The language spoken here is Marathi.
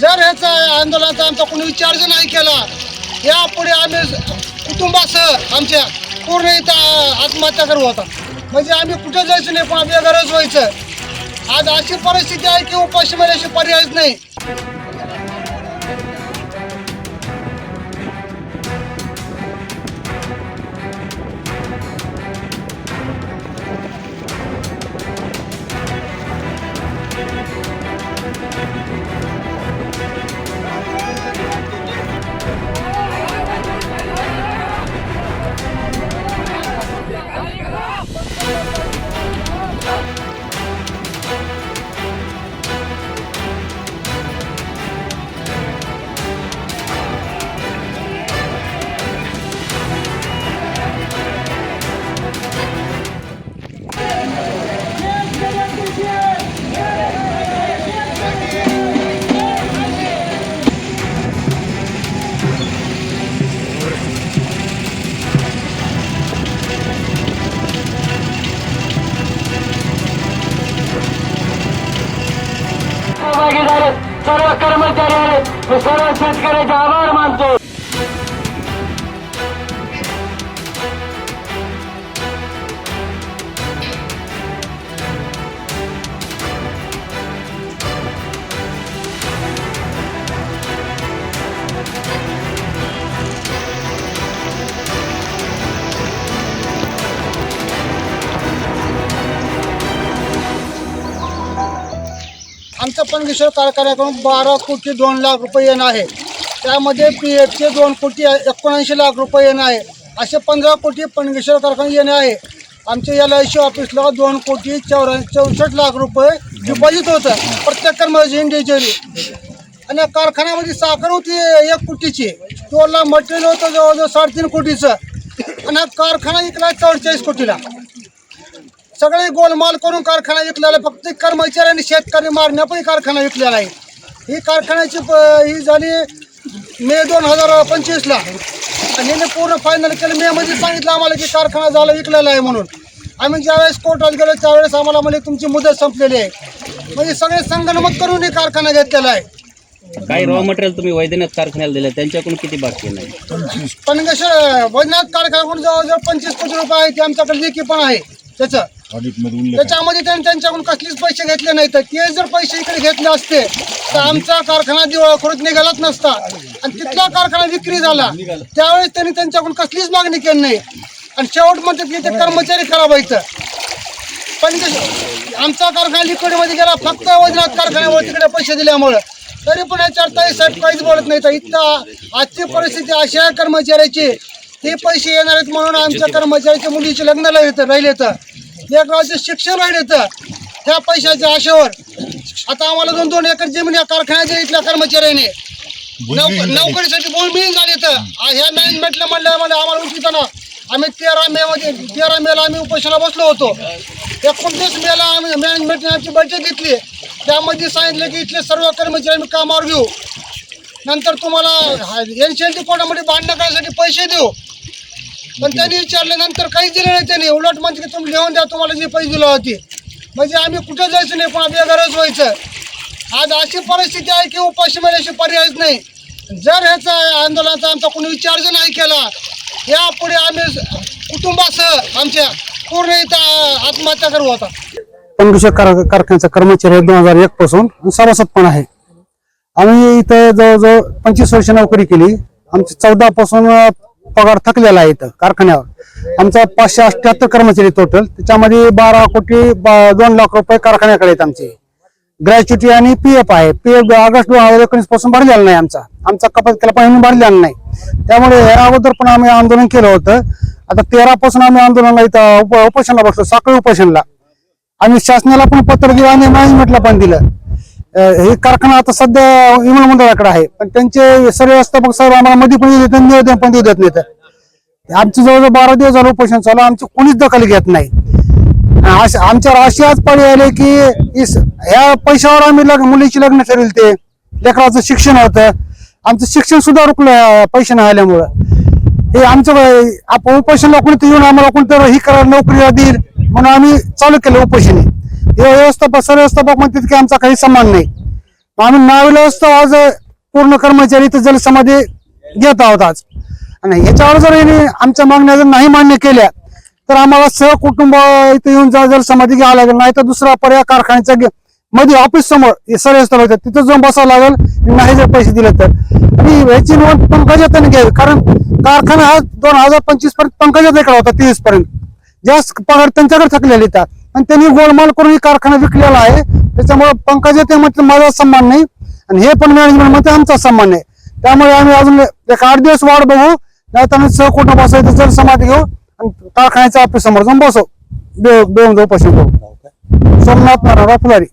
जर ह्याचा आंदोलनाचा आमचा कोणी विचार जर नाही केला यापुढे आम्ही कुटुंबासह आमच्या पूर्ण इथं आत्महत्या करू होता. म्हणजे आम्ही कुठे जायचं नाही पण गरज व्हायचं. आज अशी परिस्थिती आहे की उपाशी मेल्याशी पर्यायच नाही. मी सर्व आमचा पणगेश्वर कारखान्याकडून बारा कोटी दोन लाख रुपये येणं आहे. त्यामध्ये पी एफचे दोन कोटी एकोणऐंशी लाख रुपये येणं आहे. असे पंधरा कोटी पणगेश्वर कारखाना येणे आहे. आमच्या एल आय सी ऑफिसला दोन कोटी चौऱ्या चौसष्ट लाख रुपये डिपॉझिट होतं. प्रत्येक कर्मचारी इंडिव्हिज्युअली आणि या कारखान्यामध्ये साखर होती एक कोटीची. टोलला मटेरियल होतं जवळजवळ साडेतीन कोटीचं. आणि हा कारखाना विकला चौवेचाळीस कोटीला. सगळे गोलमाल करून कारखाना विकलेला आहे. फक्त कर्मचारी आणि शेतकरी मारण्यापैकी कारखाना विकलेला आहे. ही कारखान्याची ही झाली मे दोन हजार पंचवीसला. आणि हिने पूर्ण फायनल केलं. मे मध्ये सांगितलं आम्हाला की कारखाना झाला विकलेला आहे म्हणून. आम्ही ज्यावेळेस कोर्टात गेलो त्यावेळेस आम्हाला म्हणजे तुमची मुदत संपलेली आहे. म्हणजे सगळे संगणमत करून हे कारखाना घेतलेला आहे. काही रॉ मटेरियल तुम्ही वैद्यनाथ कारखान्याला दिलं? त्यांच्याकडून किती बाकी नाही? पण कसं वैद्यनाथ कारखान्याकडून जवळजवळ पंचवीस कोटी रुपये आहे ते आमच्याकडे लेखी पण आहे. त्याचं त्याच्यामध्ये त्यांनी त्यांच्याकडून कसलेच पैसे घेतले नाहीत. ते जर पैसे इकडे घेतले असते तर आमचा कारखाना दिवाळखोरीत निघालाच नसता. आणि तिथला कारखाना विक्री झाला. त्यावेळेस त्यांनी त्यांच्याकडून कसलीच मागणी केली नाही. आणि शेवट म्हणतात की ते कर्मचारी खराब व्हायचं पण ते- आमचा कारखाना लिक्विडमध्ये गेला फक्त वैद्यनाथ कारखान्यावर तिकडे पैसे दिल्यामुळं. तरी पण याच्यावर ताई साहेब काहीच बोलत नाही तर इथं आजची परिस्थिती अशी आहे कर्मचाऱ्याची. हे पैसे येणार आहेत म्हणून आमच्या कर्मचाऱ्याच्या मुलीचे लग्न येतं राहिले तर लेकराचे शिक्षण राहिले त्या पैशाच्या आशेवर. आता आम्हाला दोन दोन एकर जमीन या कारखान्याच्या इथल्या कर्मचाऱ्याने. नोक- नोकरीसाठी बोल मिळून झाले तर ह्या मॅनेजमेंटला म्हणलं आम्हाला उठताना आम्ही तेरा मे मध्ये तेरा मेला आम्ही उपोषणाला बसलो होतो. एकोणतीस मेला आम्ही मॅनेजमेंटने आमची बैठक घेतली. त्यामध्ये सांगितलं की इथले सर्व कर्मचारी आम्ही कामावर घेऊ. नंतर तुम्हाला एन सी एल टी कोर्टामध्ये भांडणं करण्यासाठी पैसे देऊ. पण त्यांनी विचारल्यानंतर काहीच दिलं नाही त्यांनी. उलट म्हणजे की तुम्ही लिहून द्या तुम्हाला जी पैसे दिलं होती. म्हणजे आम्ही कुठे जायचं नाही पण बेघरच व्हायचं. आज अशी परिस्थिती आहे की उपाशी मेल्याशी पर्यायच नाही. जर ह्याचा आंदोलनाचा आमचा कोणी विचार जर नाही केला यापुढे आम्ही कुटुंबासह आमच्या पूर्ण इथं आत्महत्या करू होता कार कारखान्याचा कर्मचारी दोन हजार एक पासून आणि सभासद पण आहे. आम्ही इथं जवळजवळ पंचवीस वर्ष नोकरी केली. आमची चौदा पासून पगार थकलेला आहे इथं कारखान्यावर. आमचा पाचशे अठ्याहत्तर कर्मचारी टोटल त्याच्यामध्ये बारा कोटी बा- दोन लाख रुपये कारखान्याकडे आहेत आमचे. ग्रॅच्युटी आणि पी एफ आहे. पी एफ ऑगस्ट दोन हजार एकोणीसपासून भरलेला नाही आमचा. आमचा कपात केला पण भरलेला नाही. त्यामुळे या अगोदर पण आम्ही आंदोलन केलं होतं. आता तेरा पासून आम्ही आंदोलनाला इथं उप उपोषणला बसलो साखळी उपोषणला. आम्ही शासनाला पण पत्र दिलं आणि मॅनेजमेंटला पण दिलं. हे कारखाना आता सध्या विमान मंडळाकडे आहे. पण त्यांचे सर्व व्यवस्थापक साहेब आम्हाला मध्ये पण देत नाही, निवेदन पण देऊ देत नाही तर आमचं जवळजवळ बारा दिवस झालं उपोषण चालू आमची कोणीच दखल घेत नाही. आमच्यावर अशी आज पाळी आले की ह्या पैशावर आम्ही लग्न मुलीची लग्न ठरविल ते. लेकराचं शिक्षण होतं. आमचं शिक्षण सुद्धा रुकलं पैसे नाही आल्यामुळं. हे आमचं आपण उपोषणला कोणीतरी येऊन आम्हाला कोणतरी ही करा नोकरी देईल म्हणून आम्ही चालू केलं उपोषण. हे व्यवस्थापक सर्व व्यवस्थापक म्हणतात की आमचा काही सन्मान नाही. आम्ही नाविलाज आज पूर्ण कर्मचारी इथं जलसमाधी घेत आहोत आज. आणि ह्याच्यावर जर यांनी आमच्या मागण्या जर नाही मान्य केल्या तर आम्हाला सहकुटुंब इथे येऊन जा जलसमाधी घ्यावं लागेल. नाही तर दुसरा पर्याय कारखान्याच्या मध्ये ऑफिस समोर हे सर्वस्थळ होतं. तिथं जाऊन बसावं लागेल. नाही जर पैसे दिले तर. आणि ह्याची नोंद पंकजाताने घ्यावी. कारण कारखाना हा दोन हजार पंचवीसपर्यंत पंकजाताकडे होता तीस पर्यंत. जास्त पगार त्यांच्याकडे थकलेले येतात आणि त्यांनी गोलमाल करून ही कारखाना विकलेला आहे. त्याच्यामुळे पंकजा ते म्हटलं माझा सन्मान नाही. आणि हे पण मॅनेजमेंट म्हणते आमचा सन्मान नाही. त्यामुळे आम्ही अजून एक आठ दिवस वाट बघू. नाही तर सहकुटुंब बसायचं जर समाधी घेऊ आणि कारखान्याच्या ऑफिस समोर जाऊन बसू. देऊन जाऊ पशु करू सोमनाथ नारायणराव फुलारी.